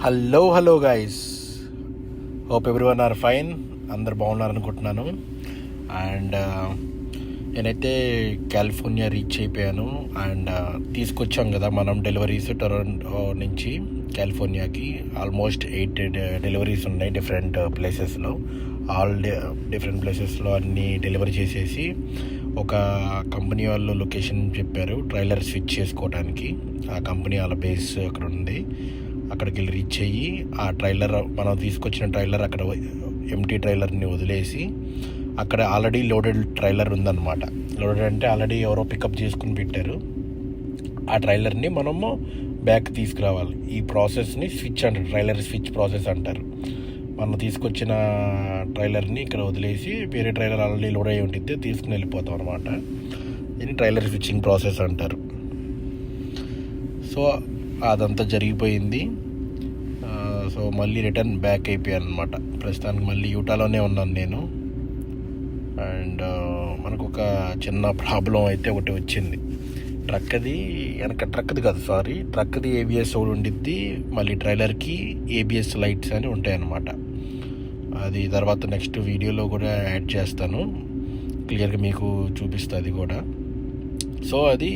Hello hello guys hope everyone are fine అందరు బాగున్నారనుకుంటున్నాను and uh, నేనైతే కాలిఫోర్నియా రీచ్ అయిపోయాను. అండ్ uh, తీసుకొచ్చాం కదా మనం డెలివరీస్ టొరంటో నుంచి కాలిఫోర్నియాకి ఆల్మోస్ట్ ఎయిట్ డెలివరీస్ ఉన్నాయి డిఫరెంట్ ప్లేసెస్లో uh, ఆల్ డిఫరెంట్ ప్లేసెస్లో అన్నీ డెలివరీ చేసేసి ఒక కంపెనీ వాళ్ళు లొకేషన్ చెప్పారు ట్రైలర్ స్విచ్ చేసుకోవడానికి ఆ కంపెనీ వాళ్ళ బేస్ అక్కడ ఉంది. అక్కడికి వెళ్ళి రీచ్ అయ్యి ఆ ట్రైలర్ మనం తీసుకొచ్చిన ట్రైలర్ అక్కడ ఎంటీ ట్రైలర్ని వదిలేసి అక్కడ ఆల్రెడీ లోడెడ్ ట్రైలర్ ఉందన్నమాట. లోడెడ్ అంటే ఆల్రెడీ ఎవరో పికప్ చేసుకుని పెట్టారు. ఆ ట్రైలర్ని మనము బ్యాక్ తీసుకురావాలి. ఈ ప్రాసెస్ని స్విచ్ అంటారు ట్రైలర్ స్విచ్ ప్రాసెస్ అంటారు. మనం తీసుకొచ్చిన ట్రైలర్ని ఇక్కడ వదిలేసి వేరే ట్రైలర్ ఆల్రెడీ లోడ్ అయి ఉంటుంది తీసుకుని వెళ్ళిపోతాం అనమాట ఇది ట్రైలర్ స్విచ్చింగ్ ప్రాసెస్ అంటారు. సో అదంతా జరిగిపోయింది. సో మళ్ళీ రిటర్న్ బ్యాక్ అయిపోయాను అనమాట ప్రస్తుతానికి మళ్ళీ యూటాలోనే ఉన్నాను నేను. అండ్ మనకు ఒక చిన్న ప్రాబ్లం అయితే ఒకటి వచ్చింది. ట్రక్ది వెనక ట్రక్ది కాదు సారీ. ట్రక్ది ఏబిఎస్ ఒకటి ఉండిద్ది మళ్ళీ ట్రైలర్కి ఏబిఎస్ లైట్స్ అని ఉంటాయన్నమాట. అది తర్వాత నెక్స్ట్ వీడియోలో కూడా యాడ్ చేస్తాను. క్లియర్గా మీకు చూపిస్తుంది కూడా. సో అది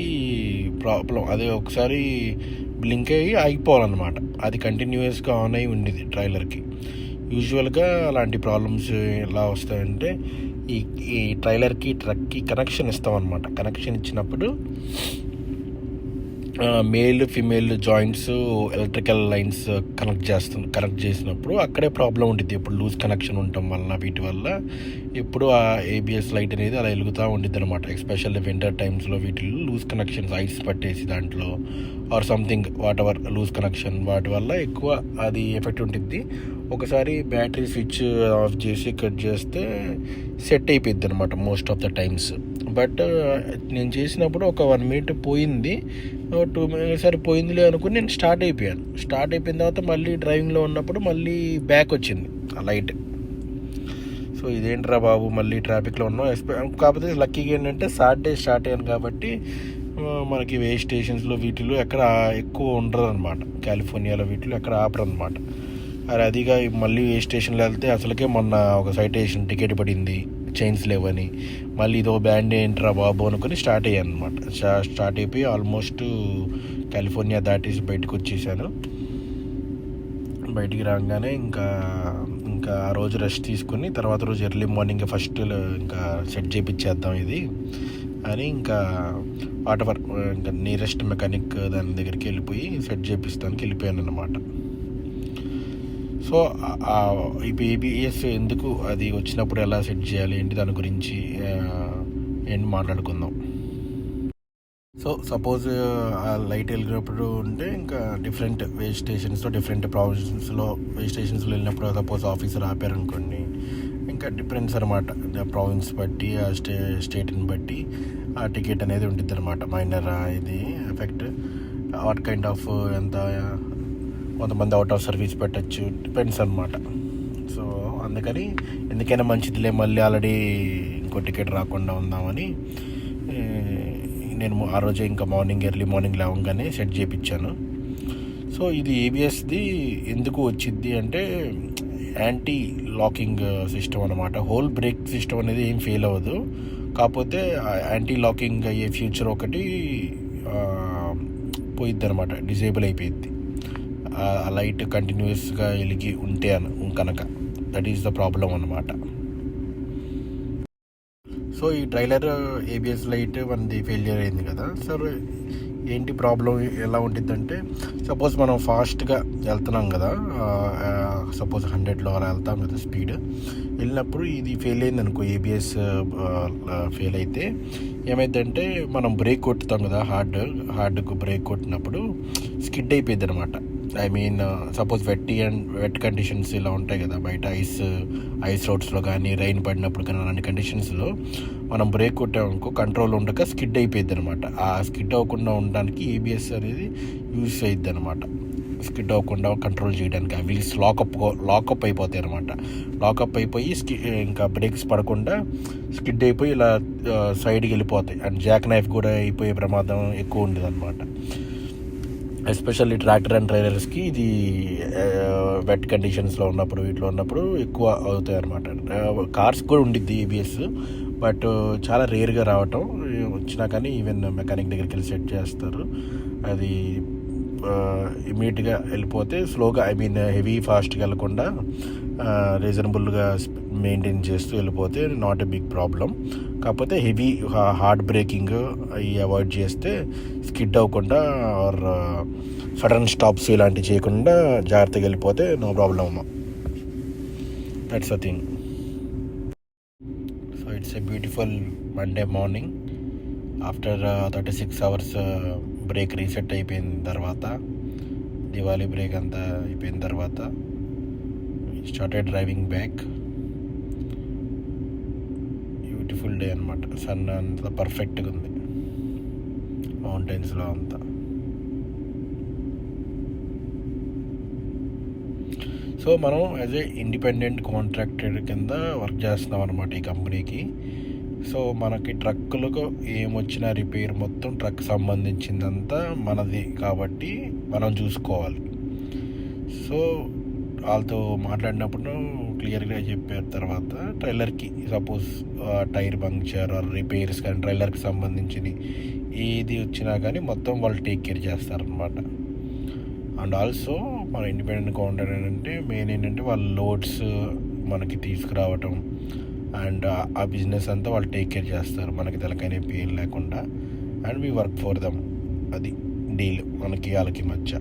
ప్రాబ్లం అది ఒకసారి బ్లింక్ అయ్యి ఆగిపోవాలన్నమాట. అది కంటిన్యూస్గా ఆన్ అయి ఉండేది ట్రైలర్కి యూజువల్గా అలాంటి ప్రాబ్లమ్స్ ఎలా వస్తాయంటే ఈ ఈ ట్రైలర్కి ట్రక్కి కనెక్షన్ ఇస్తామన్నమాట. కనెక్షన్ ఇచ్చినప్పుడు male female joints electrical lines uh, connect చేస్తుంది కనెక్ట్ చేసినప్పుడు అక్కడే ప్రాబ్లం ఉంటుంది ఇప్పుడు లూజ్ కనెక్షన్ ఉండటం వల్ల వీటి వల్ల ఎప్పుడు ఆ ఏబిఎస్ లైట్ అనేది అలా వెలుగుతూ ఉంటుంది అనమాట ఎస్పెషల్లీ వింటర్ టైమ్స్లో వీటిల్లో లూజ్ కనెక్షన్స్ ఐస్ పట్టేసి దాంట్లో or something whatever loose connection వాటి వల్ల ఎక్కువ అది ఎఫెక్ట్ ఉంటుంది ఒకసారి బ్యాటరీ స్విచ్ ఆఫ్ చేసి కట్ చేస్తే సెట్ అయిపోద్ది అనమాట most of the times but నేను చేసినప్పుడు ఒక వన్ మినిట్ పోయింది. టూ మినిట్స్ సరే పోయిందిలే అనుకుని నేను స్టార్ట్ అయిపోయాను. స్టార్ట్ అయిపోయిన తర్వాత మళ్ళీ డ్రైవింగ్లో ఉన్నప్పుడు మళ్ళీ బ్యాక్ వచ్చింది ఆ లైట్. సో ఇదేంట్రా బాబు మళ్ళీ ట్రాఫిక్లో ఉన్నాం ఎస్పె కాకపోతే లక్కీగా ఏంటంటే సాటర్డే స్టార్ట్ అయ్యాను కాబట్టి మనకి వే స్టేషన్స్లో వీటిలో ఎక్కడ ఎక్కువ ఉండరు అనమాట కాలిఫోర్నియాలో వీటిలో ఎక్కడ ఆపరు అనమాట అరే అదిగా మళ్ళీ ఏ స్టేషన్లో వెళ్తే అసలుకే మొన్న ఒక సైటేషన్ టికెట్ పడింది. చైన్స్ లేవని మళ్ళీ ఇదో బ్యాండ్ ఏంట్రా బాబు అనుకుని స్టార్ట్ అయ్యాను అనమాట స్టార్ట్ అయిపోయి ఆల్మోస్ట్ కాలిఫోర్నియా దాటేసి బయటకు వచ్చేసాను. బయటికి రాగానే ఇంకా ఇంకా ఆ రోజు రెస్ట్ తీసుకుని తర్వాత రోజు ఎర్లీ మార్నింగ్ ఫస్ట్ ఇంకా సెట్ చేయించేద్దాం ఇది అని ఇంకా వాటవర్ ఇంకా నియరెస్ట్ మెకానిక్ దాని దగ్గరికి వెళ్ళిపోయి సెట్ చేపిస్తానికి వెళ్ళిపోయాను అనమాట సో ఇప్పుడు ఏబిఎస్ ఎందుకు అది వచ్చినప్పుడు ఎలా సెట్ చేయాలి? ఏంటి? దాని గురించి ఏంటి మాట్లాడుకుందాం. సో సపోజ్ ఆ లైట్ వెళ్ళినప్పుడు ఉంటే ఇంకా డిఫరెంట్ వే స్టేషన్స్లో డిఫరెంట్ ప్రావిన్సెస్లో వే స్టేషన్స్లో వెళ్ళినప్పుడు సపోజ్ ఆఫీసర్ ఆపారనుకోండి ఇంకా డిఫరెన్స్ అనమాట ప్రావిన్స్ బట్టి ఆ స్టే స్టేట్ని బట్టి ఆ టికెట్ అనేది ఉంటుంది అనమాట మైనర్ ఇది ఎఫెక్ట్ వాట్ కైండ్ ఆఫ్ ఎంత కొంతమంది అవుట్ ఆఫ్ సర్వీస్ పెట్టచ్చు. డిపెండ్స్ అనమాట సో అందుకని ఎందుకైనా మంచిదిలే మళ్ళీ ఆల్రెడీ ఇంకో టికెట్ రాకుండా ఉందామని నేను ఆ రోజే ఇంకా మార్నింగ్ ఎర్లీ మార్నింగ్ లేవగానే సెట్ చేయించాను సో ఇది ఏబిఎస్ది ఎందుకు వచ్చింది అంటే యాంటీ లాకింగ్ సిస్టమ్ అనమాట హోల్ బ్రేక్ సిస్టమ్ అనేది ఏం ఫెయిల్ అవ్వదు. కాకపోతే యాంటీ లాకింగ్ అయ్యే ఫ్యూచర్ ఒకటి పోయిద్ది అనమాట డిజేబుల్ అయిపోయిద్ది. ఆ లైట్ కంటిన్యూస్గా వెలిగి ఉంటే కనుక. దట్ ఈస్ ద ప్రాబ్లం అనమాట సో ఈ ట్రైలర్ ఏబిఎస్ లైట్ మనది ఫెయిల్యూర్ అయింది కదా. సార్ ఏంటి ప్రాబ్లం ఎలా ఉంటుందంటే సపోజ్ మనం ఫాస్ట్గా వెళ్తున్నాం కదా సపోజ్ హండ్రెడ్లో అలా వెళ్తాం కదా స్పీడ్ వెళ్ళినప్పుడు ఇది ఫెయిల్ అయింది అనుకో ఏబిఎస్ ఫెయిల్ అయితే ఏమైందంటే మనం బ్రేక్ కొట్టుతాం కదా హార్డ్ హార్డ్కు బ్రేక్ కొట్టినప్పుడు స్కిడ్ అయిపోయింది అనమాట ఐ మీన్ సపోజ్ వెట్టి అండ్ వెట్ కండిషన్స్ ఇలా ఉంటాయి కదా బయట. ఐస్ ఐస్ రోడ్స్లో కానీ రైన్ పడినప్పుడు కానీ అలాంటి కండిషన్స్లో మనం బ్రేక్ కొట్టామనుకో కంట్రోల్ ఉండక స్కిడ్ అయిపోయింది అనమాట ఆ స్కిడ్ అవ్వకుండా ఉండడానికి ఏబిఎస్ అనేది యూస్ అయ్యిద్ది అనమాట స్కిడ్ అవ్వకుండా కంట్రోల్ చేయడానికి ఆ వీల్స్ లాకప్ లాకప్ అయిపోతాయి అనమాట లాకప్ అయిపోయి స్కి ఇంకా బ్రేక్స్ పడకుండా స్కిడ్ అయిపోయి ఇలా uh, సైడ్కి వెళ్ళిపోతాయి. అండ్ జాక్ నైఫ్ కూడా అయిపోయే ప్రమాదం ఎక్కువ ఉండేది అనమాట ఎస్పెషల్లీ ట్రాక్టర్ అండ్ ట్రైలర్స్కి ఇది వెట్ కండిషన్స్లో ఉన్నప్పుడు వీటిలో ఉన్నప్పుడు ఎక్కువ అవుతాయి అనమాట కార్స్ కూడా ఉండిద్ది ఏబిఎస్ బట్ చాలా రేర్గా రావటం వచ్చినా కానీ ఈవెన్ మెకానిక్ దగ్గరికి వెళ్ళి సెట్ చేస్తారు. అది ఇమీడియట్గా వెళ్ళిపోతే స్లోగా ఐ మీన్ హెవీ ఫాస్ట్గా వెళ్ళకుండా రీజనబుల్గా మెయింటైన్ చేస్తూ వెళ్ళిపోతే నాట్ ఎ బిగ్ ప్రాబ్లం కాకపోతే హెవీ హార్డ్ బ్రేకింగ్ అవి అవాయిడ్ చేస్తే స్కిడ్ అవ్వకుండా ఆర్ సడన్ స్టాప్స్ ఇలాంటివి చేయకుండా జాగ్రత్తగా వెళ్ళిపోతే నో ప్రాబ్లం అమ్మ. That's a thing so it's a beautiful Monday morning after thirty six hours break reset అయిపోయిన తర్వాత దివాళీ బ్రేక్ అంతా అయిపోయిన తర్వాత started driving back beautiful day అనమాట సన్ అంతా పర్ఫెక్ట్గా ఉంది. మౌంటైన్స్లో అంతా. సో మనం యాజ్ ఏ ఇండిపెండెంట్ కాంట్రాక్టర్ కింద వర్క్ చేస్తున్నాం అనమాట ఈ కంపెనీకి సో మనకి ట్రక్కులకు ఏమొచ్చిన రిపేర్ మొత్తం ట్రక్ సంబంధించిందంతా మనది కాబట్టి మనం చూసుకోవాలి. సో వాళ్ళతో మాట్లాడినప్పుడు క్లియర్గా చెప్పారు తర్వాత ట్రైలర్కి. సపోజ్ టైర్ పంక్చర్ రిపేర్స్ కానీ ట్రైలర్కి సంబంధించినవి ఏది వచ్చినా కానీ మొత్తం వాళ్ళు టేక్ కేర్ చేస్తారనమాట అండ్ ఆల్సో మన ఇండిపెండెంట్ కౌంటర్ ఏంటంటే మెయిన్ ఏంటంటే వాళ్ళ లోడ్స్ మనకి తీసుకురావటం. అండ్ ఆ బిజినెస్ అంతా వాళ్ళు టేక్ కేర్ చేస్తారు. మనకి తెలకైన పేరు లేకుండా. And we work for them. అది డీల్ మనకి వాళ్ళకి మధ్య.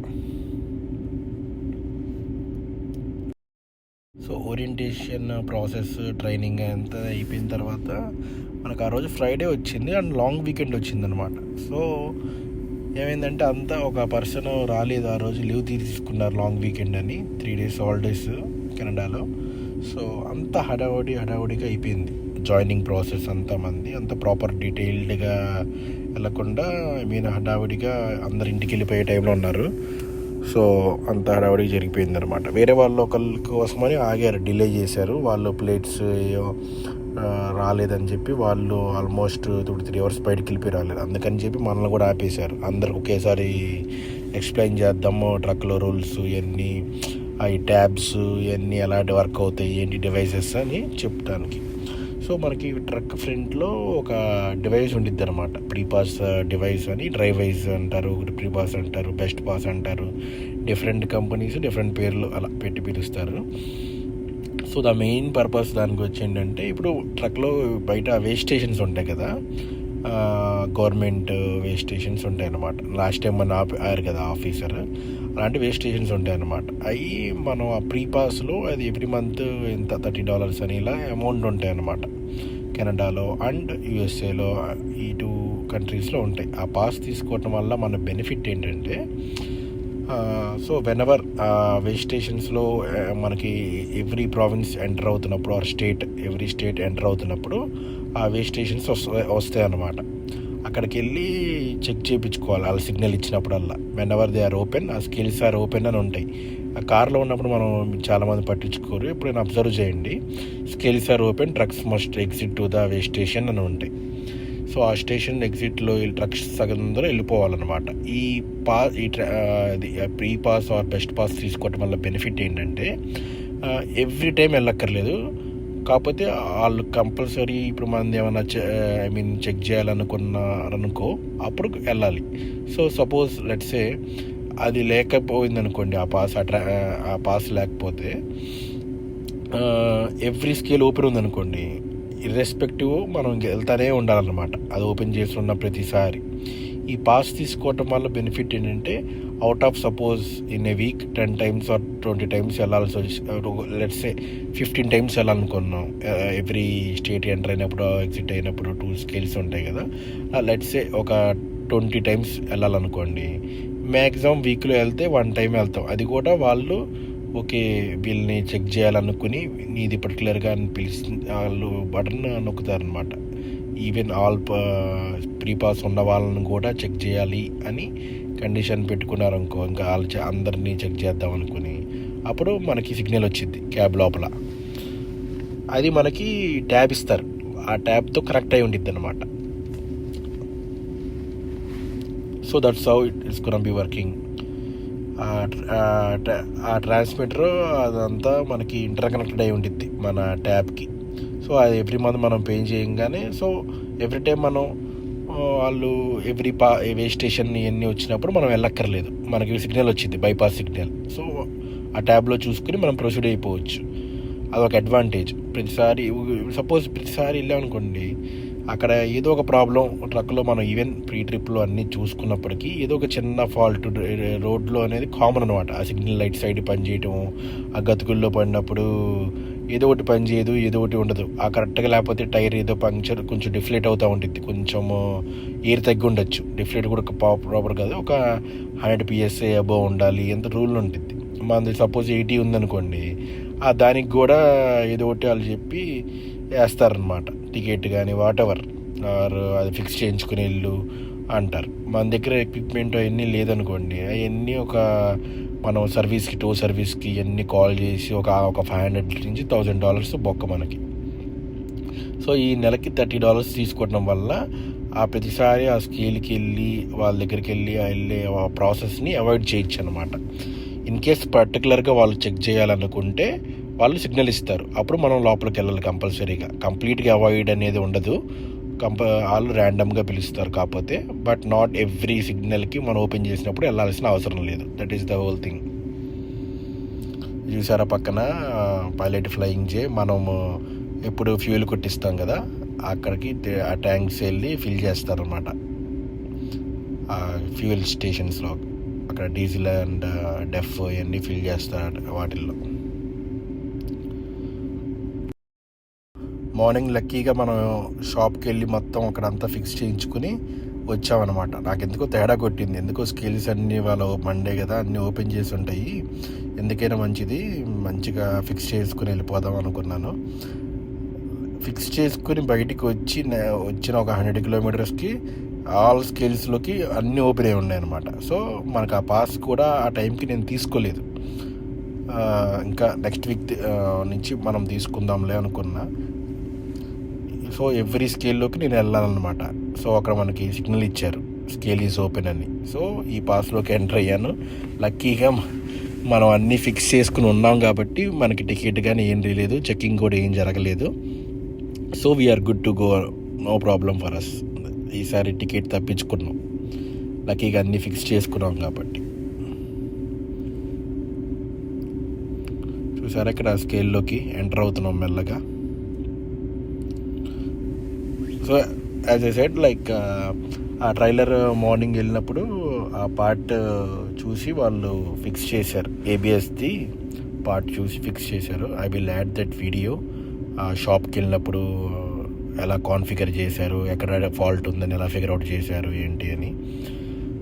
సో ఓరియంటేషన్ ప్రాసెస్ ట్రైనింగ్ అంతా అయిపోయిన తర్వాత మనకు ఆ రోజు ఫ్రైడే వచ్చింది. అండ్ లాంగ్ వీకెండ్ వచ్చిందనమాట. సో ఏమైందంటే అంతా ఒక పర్సన్ రాలేదు. ఆ రోజు లీవ్ తీసుకున్నారు లాంగ్ వీకెండ్ అని. త్రీ డేస్ హాలిడేస్ కెనడాలో. సో అంత హడావుడి హడావుడిగా అయిపోయింది. జాయినింగ్ ప్రాసెస్ అంతా మంది అంత ప్రాపర్ డీటెయిల్డ్గా వెళ్ళకుండా ఐ మీన్ హడావుడిగా అందరి ఇంటికి వెళ్ళిపోయే టైంలో ఉన్నారు. సో అంత హడావుడి జరిగిపోయింది అనమాట వేరే వాళ్ళు ఒకళ్ళ కోసమని ఆగారు డిలే చేశారు. వాళ్ళు ప్లేట్స్ రాలేదని చెప్పి వాళ్ళు ఆల్మోస్ట్ టూ త్రీ అవర్స్ బయటకు వెళ్ళిపోయి రాలేదు. అందుకని చెప్పి మనల్ని కూడా ఆపేశారు. అందరికి ఒకేసారి ఎక్స్ప్లెయిన్ చేద్దాము ట్రక్లో రూల్స్ ఇవన్నీ. అవి ట్యాబ్స్ ఇవన్నీ ఎలాంటి వర్క్ అవుతాయి ఏంటి డివైసెస్ అని చెప్పడానికి సో మనకి ట్రక్ ఫ్రంట్లో ఒక డివైస్ ఉండిద్ది అనమాట ప్రీపాస్ డివైస్ అని డ్రైవైస్ అంటారు ప్రీపాస్ అంటారు బెస్ట్ పాస్ అంటారు. డిఫరెంట్ కంపెనీస్ డిఫరెంట్ పేర్లు అలా పెట్టి పిలుస్తారు. సో ద మెయిన్ పర్పస్ దానికి వచ్చి ఏంటంటే ఇప్పుడు ట్రక్లో బయట వేస్ట్ స్టేషన్స్ ఉంటాయి కదా గవర్నమెంట్ వేస్ట్ స్టేషన్స్ ఉంటాయి అన్నమాట లాస్ట్ టైం మన ఆపారు కదా ఆఫీసర్. అలాంటి వేస్ట్ స్టేషన్స్ ఉంటాయన్నమాట. అవి మనం ఆ ప్రీ పాస్లో అది ఎవ్రీ మంత్ ఎంత? థర్టీ డాలర్స్ అని ఇలా అమౌంట్ ఉంటాయి అన్నమాట కెనడాలో అండ్ యుఎస్ఏలో ఈ టూ కంట్రీస్లో ఉంటాయి. ఆ పాస్ తీసుకోవటం వల్ల మన బెనిఫిట్ ఏంటంటే సో వెన్ ఎవర్ వేస్ట్ స్టేషన్స్లో మనకి ఎవ్రీ ప్రావిన్స్ ఎంటర్ అవుతున్నప్పుడు or state every state enter అవుతున్నప్పుడు ఆ వే స్టేషన్స్ వస్తాయి అన్నమాట. అక్కడికి వెళ్ళి చెక్ చేయించుకోవాలి వాళ్ళ సిగ్నల్ ఇచ్చినప్పుడల్లా. Whenever they are open ఆ స్కిల్స్ ఆర్ ఓపెన్ అని ఉంటాయి. ఆ కార్లో ఉన్నప్పుడు మనం చాలామంది పట్టించుకోరు. ఎప్పుడైనా అబ్జర్వ్ చేయండి. Scales are open trucks must exit to the weigh station అని ఉంటాయి. సో ఆ స్టేషన్ ఎగ్జిట్లో ట్రక్స్ సగం అందరూ వెళ్ళిపోవాలన్నమాట. ఈ పా ఈ pre pass or best pass తీసుకోవటం వల్ల బెనిఫిట్ ఏంటంటే ఎవ్రీ టైం వెళ్ళక్కర్లేదు. కాకపోతే వాళ్ళు కంపల్సరీ ఇప్పుడు మనది ఏమైనా ఐ మీన్ చెక్ చేయాలనుకున్నారనుకో అప్పుడు వెళ్ళాలి. సో సపోజ్ లెట్సే అది లేకపోయింది అనుకోండి ఆ పాస్ అట్రా ఆ పాస్ లేకపోతే ఎవ్రీ స్కేల్ ఓపెన్ ఉందనుకోండి ఇర్రెస్పెక్టివ్ మనం వెళ్తానే ఉండాలన్నమాట. అది ఓపెన్ చేస్తున్న ప్రతిసారి. ఈ పాస్ తీసుకోవటం వల్ల బెనిఫిట్ ఏంటంటే out of suppose in a week ten times or twenty times వెళ్ళాల్సి వచ్చి ఏ ఫిఫ్టీన్ టైమ్స్ వెళ్ళాలనుకున్నాం. ఎవ్రీ స్టేట్ ఎంటర్ అయినప్పుడు ఎగ్జిట్ అయినప్పుడు టూ స్కేల్స్ ఉంటాయి కదా. Uh, లెట్సే ఒక ట్వంటీ టైమ్స్ వెళ్ళాలనుకోండి. మ్యాక్సిమం వీక్లో వెళ్తే వన్ టైం వెళ్తాం. అది కూడా వాళ్ళు ఓకే వీళ్ళని చెక్ చేయాలనుకుని నీది పర్టికులర్గా అని పిలిచి వాళ్ళు బటన్ నొక్కుతారనమాట ఈవెన్ ఆల్ ప్రీ పాస్ ఉన్న వాళ్ళని కూడా చెక్ చేయాలి అని కండిషన్ పెట్టుకున్నారు అనుకో ఇంకా వాళ్ళు అందరినీ చెక్ చేద్దాం అనుకుని అప్పుడు మనకి సిగ్నల్ వచ్చింది క్యాబ్ లోపల. అది మనకి ట్యాబ్ ఇస్తారు. ఆ ట్యాబ్తో కరెక్ట్ అయి ఉండిద్ది అనమాట so that's how it it's can be working ఆ ట్రాన్స్మిటర్ అదంతా మనకి ఇంటర్ కనెక్టెడ్ అయి ఉండిద్ది మన ట్యాబ్కి సో అది ఎవ్రీ మంత్ మనం పే చేయంగానే సో ఎవ్రీ టైం మనం వాళ్ళు ఎవ్రీ పా ఏ స్టేషన్ ఇవన్నీ వచ్చినప్పుడు మనం వెళ్ళక్కర్లేదు. మనకి సిగ్నల్ వచ్చింది బైపాస్ సిగ్నల్ సో ఆ ట్యాబ్లో చూసుకుని మనం ప్రొసీడ్ అయిపోవచ్చు. అదొక అడ్వాంటేజ్ ప్రతిసారి సపోజ్ ప్రతిసారి వెళ్ళామనుకోండి అక్కడ ఏదో ఒక ప్రాబ్లం ట్రక్లో మనం ఈవెన్ ప్రీ ట్రిప్లో అన్నీ చూసుకున్నప్పటికీ ఏదో ఒక చిన్న ఫాల్ట్ రోడ్లో అనేది కామన్ అనమాట ఆ సిగ్నల్ లైట్ సైడ్ పనిచేయటం ఆ గతుకుల్లో పడినప్పుడు ఏదో ఒకటి పని చేయదు ఏదో ఒకటి ఉండదు. ఆ కరెక్ట్గా లేకపోతే టైర్ ఏదో పంక్చర్ కొంచెం డిఫ్లేట్ అవుతూ ఉంటుంది కొంచెము ఎయిర్ తగ్గి ఉండొచ్చు. డిఫ్లేట్ కూడా ప్రాపర్ కాదు. ఒక హండ్రెడ్ పిఎస్ఏ అబోవ్ ఉండాలి ఎంత రూల్ ఉంటుంది మనది సపోజ్ ఎయిటీ ఉందనుకోండి ఆ దానికి కూడా ఏదో ఒకటి వాళ్ళు చెప్పి వేస్తారనమాట టికెట్ కానీ వాట్ ఎవర్ ఆర్ అది ఫిక్స్ చేయించుకుని వెళ్ళు అంటారు. మన దగ్గర ఎక్విప్మెంట్ అవన్నీ లేదనుకోండి అవన్నీ ఒక మనం సర్వీస్కి టూ సర్వీస్కి ఎన్ని కాల్ చేసి ఒక ఒక ఫైవ్ హండ్రెడ్ నుంచి థౌజండ్ డాలర్స్ బొక్క మనకి. సో ఈ నెలకి థర్టీ డాలర్స్ తీసుకోవడం వల్ల ఆ ప్రతిసారి ఆ స్కేల్కి వెళ్ళి వాళ్ళ దగ్గరికి వెళ్ళి వెళ్ళే ఆ ప్రాసెస్ని అవాయిడ్ చేయొచ్చు అనమాట ఇన్ కేస్ పర్టికులర్గా వాళ్ళు చెక్ చేయాలనుకుంటే వాళ్ళు సిగ్నల్ ఇస్తారు. అప్పుడు మనం లోపలికి వెళ్ళాలి కంపల్సరీగా. కంప్లీట్గా అవాయిడ్ అనేది ఉండదు. కంప వాళ్ళు ర్యాండమ్గా పిలుస్తారు కాకపోతే బట్ నాట్ ఎవ్రీ సిగ్నల్కి మనం ఓపెన్ చేసినప్పుడు వెళ్ళాల్సిన అవసరం లేదు. That is the whole thing చూసారా పక్కన పైలట్ ఫ్లయింగ్ చే మనము ఎప్పుడు ఫ్యూయల్ కొట్టిస్తాం కదా అక్కడికి ఆ ట్యాంక్స్ వెళ్ళి ఫిల్ చేస్తారనమాట ఆ ఫ్యూయల్ స్టేషన్స్లో అక్కడ డీజిల్ అండ్ డెఫ్ ఇవన్నీ ఫిల్ చేస్తారు వాటిల్లో. మార్నింగ్ లక్కీగా మనం షాప్కి వెళ్ళి మొత్తం అక్కడ అంతా ఫిక్స్ చేయించుకుని వచ్చామన్నమాట. నాకు ఎందుకో తేడా కొట్టింది. ఎందుకో స్కిల్స్ అన్నీ వాళ్ళ మండే కదా అన్నీ ఓపెన్ చేసి ఉంటాయి. ఎందుకైనా మంచిది మంచిగా ఫిక్స్ చేసుకుని వెళ్ళిపోదాం అనుకున్నాను. ఫిక్స్ చేసుకుని బయటికి వచ్చి నే- వచ్చిన ఒక హండ్రెడ్ కిలోమీటర్స్కి ఆల్ స్కిల్స్లోకి అన్నీ ఓపెన్ అయి ఉన్నాయి అనమాట సో మనకు ఆ పాస్ కూడా ఆ టైంకి నేను తీసుకోలేదు. ఇంకా నెక్స్ట్ వీక్ నుంచి మనం తీసుకుందాంలే అనుకున్నా. సో ఎవ్రీ స్కేల్లోకి నేను వెళ్ళాలన్నమాట. సో అక్కడ మనకి సిగ్నల్ ఇచ్చారు. స్కేల్ ఈజ్ ఓపెన్ అని. సో ఈ పాస్లోకి ఎంటర్ అయ్యాను. లక్కీగా మనం అన్నీ ఫిక్స్ చేసుకుని ఉన్నాం కాబట్టి మనకి టికెట్ కానీ ఏం లేదు చెక్కింగ్ కూడా ఏం జరగలేదు. So we're good to go no problem for us ఈసారి టికెట్ తప్పించుకున్నాం. లక్కీగా అన్నీ ఫిక్స్ చేసుకున్నాం కాబట్టి. చూసారా ఇక్కడ స్కేల్లోకి ఎంటర్ అవుతున్నాం మెల్లగా. So as a set like ఆ ట్రైలర్ మార్నింగ్ వెళ్ళినప్పుడు ఆ పార్ట్ uh, చూసి వాళ్ళు ఫిక్స్ చేశారు. ఏబిఎస్ది పార్ట్ చూసి ఫిక్స్ చేశారు. I will add that video ఆ షాప్కి వెళ్ళినప్పుడు uh, ఎలా కాన్ఫిగర్ చేశారు ఎక్కడ ఫాల్ట్ ఉందని ఎలా ఫిగర్ అవుట్ చేశారు ఏంటి అని.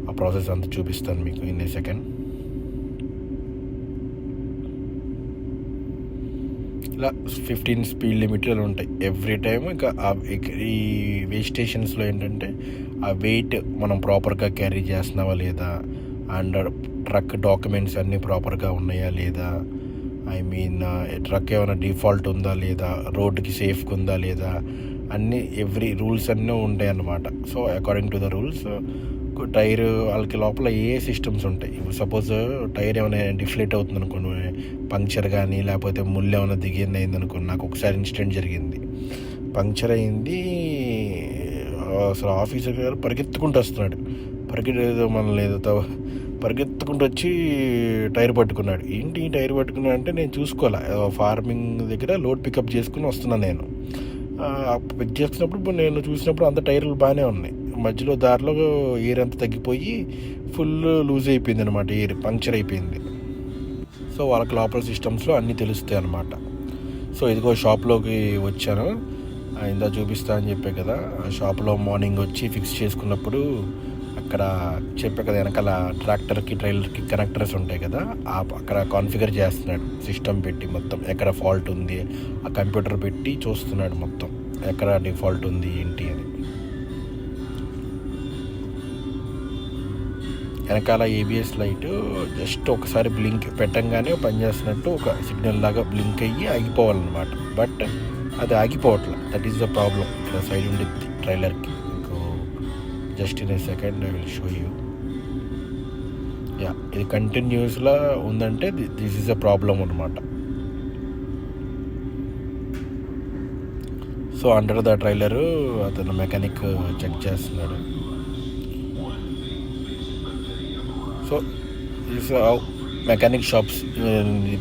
ఆ ప్రాసెస్ అంతా చూపిస్తాను మీకు ఇన్ ఏ సెకండ్ ఇలా ఫిఫ్టీన్ స్పీడ్ లిమిట్లు ఉంటాయి. ఎవ్రీ టైం ఇంకా ఇక- ఈ వే స్టేషన్స్లో ఏంటంటే ఆ వెయిట్ మనం ప్రాపర్గా క్యారీ చేస్తున్నావా లేదా? అండ్ ట్రక్ డాక్యుమెంట్స్ అన్నీ ప్రాపర్గా ఉన్నాయా లేదా? ఐ మీన్ ట్రక్ ఏమైనా డిఫాల్ట్ ఉందా లేదా? రోడ్డుకి సేఫ్గా ఉందా లేదా? అన్నీ ఎవ్రీ రూల్స్ అన్నీ ఉంటాయి అన్నమాట so according to the rules tyre వాళ్ళకి లోపల ఏ సిస్టమ్స్ ఉంటాయి. ఇప్పుడు సపోజ్ టైర్ ఏమైనా డిఫ్లేట్ అవుతుంది అనుకోండి పంక్చర్ కానీ లేకపోతే ముళ్ళు ఏమైనా దిగింది అయింది అనుకోండి నాకు ఒకసారి ఇన్సిడెంట్ జరిగింది. పంక్చర్ అయింది అసలు ఆఫీసర్ గారు పరిగెత్తుకుంటూ వస్తున్నాడు. పరిగెత్తేదో మన ఏదో పరిగెత్తుకుంటూ వచ్చి టైర్ పట్టుకున్నాడు. ఏంటి టైర్ పట్టుకున్నాడు అంటే నేను చూసుకోవాలా? ఫార్మింగ్ దగ్గర లోడ్ పికప్ చేసుకుని వస్తున్నాను నేను. పిక్ చేసుకున్నప్పుడు ఇప్పుడు నేను చూసినప్పుడు అంత టైర్లు బాగానే ఉన్నాయి. మధ్యలో దారిలో ఎయిర్ అంతా తగ్గిపోయి ఫుల్ లూజ్ అయిపోయింది అనమాట ఎయిర్ పంక్చర్ అయిపోయింది. సో వాళ్ళకి లోపల సిస్టమ్స్లో అన్నీ తెలుస్తాయి అనమాట సో ఇదిగో షాప్లోకి వచ్చాను. ఇందా చూపిస్తా అని చెప్పే కదా. ఆ షాప్లో మార్నింగ్ వచ్చి ఫిక్స్ చేసుకున్నప్పుడు అక్కడ చెప్పే కదా వెనకాల ట్రాక్టర్కి ట్రైలర్కి కనెక్టర్స్ ఉంటాయి కదా ఆ అక్కడ కాన్ఫిగర్ చేస్తున్నాడు. సిస్టమ్ పెట్టి మొత్తం ఎక్కడ ఫాల్ట్ ఉంది ఆ కంప్యూటర్ పెట్టి చూస్తున్నాడు మొత్తం. ఎక్కడ డిఫాల్ట్ ఉంది ఏంటి అని. వెనకాల ఏబిఎస్ లైట్ జస్ట్ ఒకసారి బ్లింక్ పెట్టంగానే పనిచేస్తున్నట్టు ఒక సిగ్నల్ లాగా బ్లింక్ అయ్యి ఆగిపోవాలన్నమాట. బట్ అది ఆగిపోవట్లే. దట్ ఈస్ ద ప్రాబ్లం ఇక్కడ సైడ్ ఉండిద్ది ట్రైలర్కి ఇంకో just in a second I will show you yeah ఇది కంటిన్యూస్లా ఉందంటే దిస్ ఈజ్ అ ప్రాబ్లం అనమాట సో అండర్ ద ట్రైలరు అతను మెకానిక్ చెక్ చేస్తున్నాడు. Mechanic shops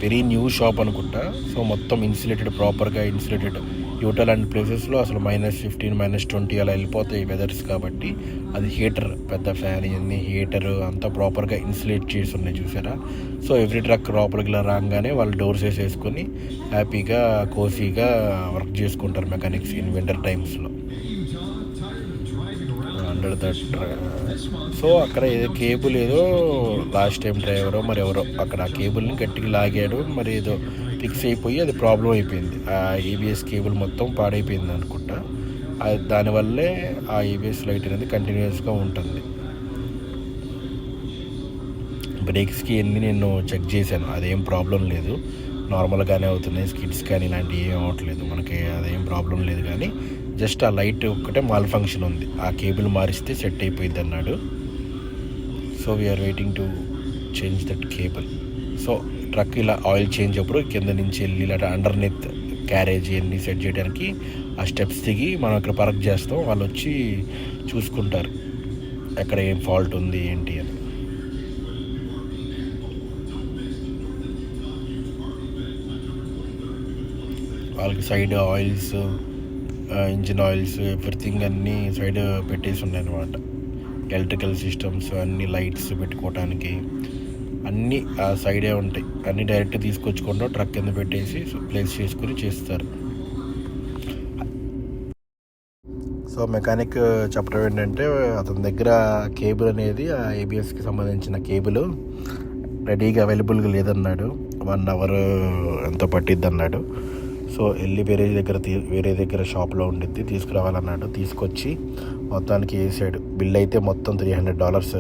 very new shop అనుకుంటా. సో మొత్తం ఇన్సులేటెడ్ ప్రాపర్గా ఇన్సులేటెడ్ యూటల్ అండ్ ప్లేసెస్లో అసలు మైనస్ ఫిఫ్టీన్ మైనస్ ట్వంటీ అలా వెళ్ళిపోతాయి వెదర్స్ కాబట్టి. అది హీటర్ పెద్ద ఫ్యాన్ ఇవన్నీ హీటర్ అంతా ప్రాపర్గా ఇన్సులేట్ చేసి ఉన్నాయి చూసారా? సో ఎవ్రీ ట్రక్ లోపలికి ఇలా రాగానే వాళ్ళు డోర్స్ వేసేసుకొని హ్యాపీగా కోసీగా వర్క్ చేసుకుంటారు మెకానిక్స్ ఇన్ వింటర్ టైమ్స్లో అండర్ సో అక్కడ ఏదో కేబుల్ ఏదో లాస్ట్ టైం డ్రైవరో మరి ఎవరో అక్కడ ఆ కేబుల్ని గట్టిగా లాగాడు. మరి ఏదో ఫిక్స్ అయిపోయి అది ప్రాబ్లం అయిపోయింది. ఆ ఏబిఎస్ కేబుల్ మొత్తం పాడైపోయింది అనుకుంటా. అది దానివల్లే ఆ ఏబిఎస్ లైట్ అనేది కంటిన్యూస్గా ఉంటుంది. బ్రేక్స్కి ఎన్ని నేను చెక్ చేశాను. అదేం ప్రాబ్లం లేదు. నార్మల్గానే అవుతున్నాయి. స్కిడ్స్ కానీ ఇలాంటివి ఏం అవ్వట్లేదు మనకి అదేం ప్రాబ్లం లేదు కానీ జస్ట్ ఆ లైట్ ఒక్కటే మాల్ ఫంక్షన్ ఉంది. ఆ కేబుల్ మారిస్తే సెట్ అయిపోయింది అన్నాడు. So we're waiting to change that cable so truck ఇలా ఆయిల్ చేంజ్ అప్పుడు కింద నుంచి వెళ్ళి ఇలా అండర్ నెత్ క్యారేజ్ అన్నీ సెట్ చేయడానికి ఆ స్టెప్స్ దిగి మనం ఇక్కడ పార్క్ చేస్తాం. వాళ్ళు వచ్చి చూసుకుంటారు. ఎక్కడ ఏం ఫాల్ట్ ఉంది ఏంటి అని. వాళ్ళకి side oils engine oils everything అన్నీ సైడ్ పెట్టేసి ఉన్నాయి అనమాట ఎలక్ట్రికల్ సిస్టమ్స్ అన్ని లైట్స్ పెట్టుకోవడానికి అన్నీ ఆ సైడే ఉంటాయి. అన్నీ డైరెక్ట్ తీసుకొచ్చుకుంటూ ట్రక్ కింద పెట్టేసి ప్లేస్ చేసుకుని చేస్తారు. సో మెకానిక్ చెప్పడం ఏంటంటే అతని దగ్గర కేబుల్ అనేది ఆ ఏబిఎస్కి సంబంధించిన కేబుల్ రెడీగా అవైలబుల్గా లేదన్నాడు. వన్ అవర్ ఎంతో పట్టిద్ది అన్నాడు సో వెళ్ళి వేరే దగ్గర తీ వేరే దగ్గర షాప్లో ఉండిద్ది తీసుకురావాలన్నాడు. తీసుకొచ్చి మొత్తానికి వేసాడు. బిల్ అయితే మొత్తం త్రీ హండ్రెడ్ డాలర్స్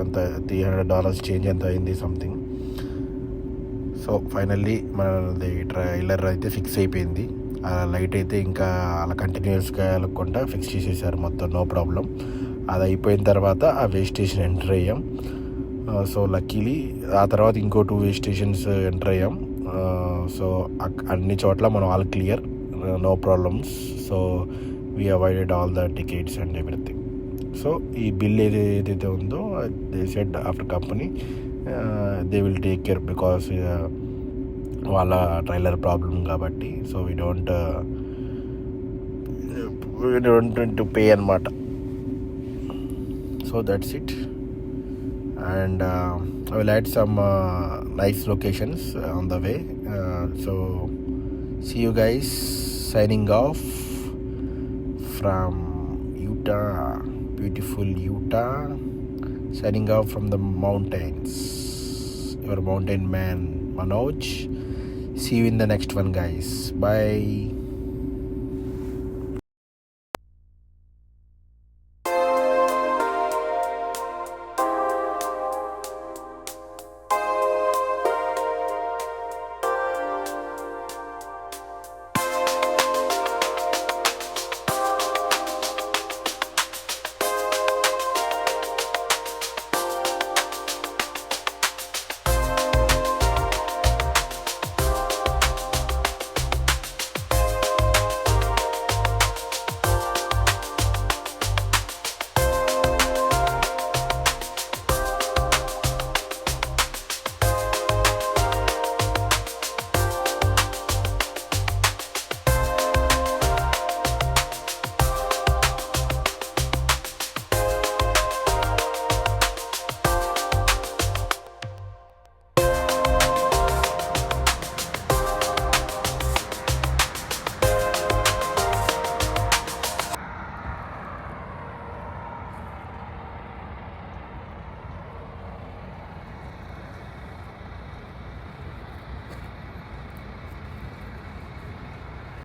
అంత త్రీ హండ్రెడ్ డాలర్స్ చేంజ్ ఎంత అయింది సంథింగ్ సో ఫైనల్లీ మనది ట్రైలర్ అయితే ఫిక్స్ అయిపోయింది. ఆ లైట్ అయితే ఇంకా అలా కంటిన్యూస్గా వెళ్ళకుండా ఫిక్స్ చేసేసారు మొత్తం నో ప్రాబ్లం అది అయిపోయిన తర్వాత ఆ వే స్టేషన్ ఎంటర్ అయ్యాం. సో లక్కీలీ ఆ తర్వాత ఇంకో టూ వే స్టేషన్స్ ఎంటర్ అయ్యాం. సో అన్ని చోట్ల మనం all clear no problems so we avoided all the tickets and everything so ఈ బిల్ ఏది ఏదైతే ఉందో they said after company they will take care because వాళ్ళ ట్రైలర్ ప్రాబ్లం కాబట్టి. So we don't we don't to pay అనమాట so that's it and uh, I will add some uh, nice locations on the way. Uh, so, see you guys signing off from Utah, beautiful Utah, signing off from the mountains. Your mountain man Manoj. See you in the next one, guys. Bye.